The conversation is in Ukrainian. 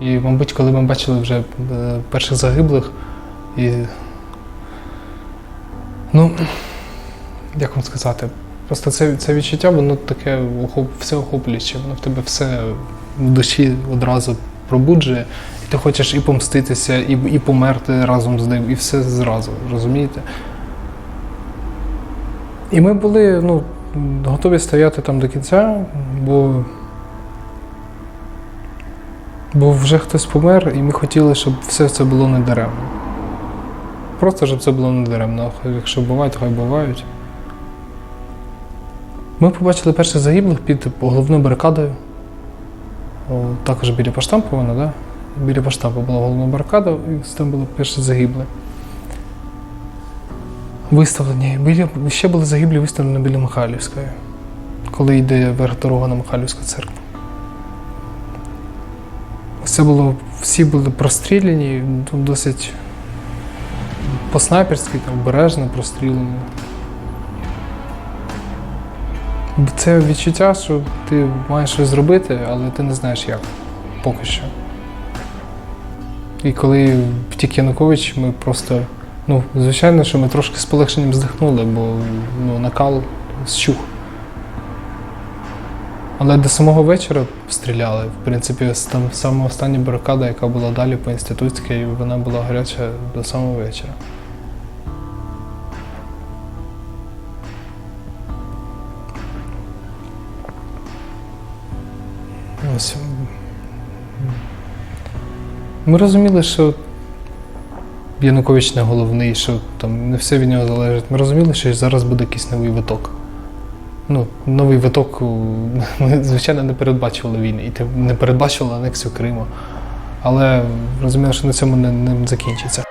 І, мабуть, коли ми бачили вже е, перших загиблих, і. Ну, як вам сказати, просто це, це відчуття, воно таке охоп, всеохоплююче, воно в тебе все в душі одразу пробуджує, і ти хочеш і помститися, і, і померти разом з ним, і все зразу, розумієте? І ми були ну, готові стояти там до кінця, бо, бо вже хтось помер, і ми хотіли, щоб все це було не даремно. Просто щоб це було не даремно. Якщо бувають, хай бувають. Ми побачили перших загиблих під головною барикадою. Також біля поштампу вона, да? Біля поштампу була головна барикада, і там були перші загибли. Виставлені. Біля, ще були загиблі виставлені біля Михайлівської, коли йде вверх дорога на Михайлівську церкву. Це було, всі були простріляні, ну, досить по-снайперськи, там, обережно прострілені. Це відчуття, що ти маєш щось зробити, але ти не знаєш як. Поки що. І коли втік Янукович, ми просто. Ну, звичайно, що ми трошки з полегшенням здихнули, бо ну, накал щух. Але до самого вечора стріляли. В принципі, там саме остання барикада, яка була далі по інститутській, вона була гаряча до самого вечора. Ось. Ми розуміли, що Янукович не головний, що там не все від нього залежить. Ми розуміли, що зараз буде якийсь новий виток. Ну, новий виток, ми, звичайно, не передбачували війни, і не передбачували анексію Криму. Але розуміли, що на цьому не, не закінчиться.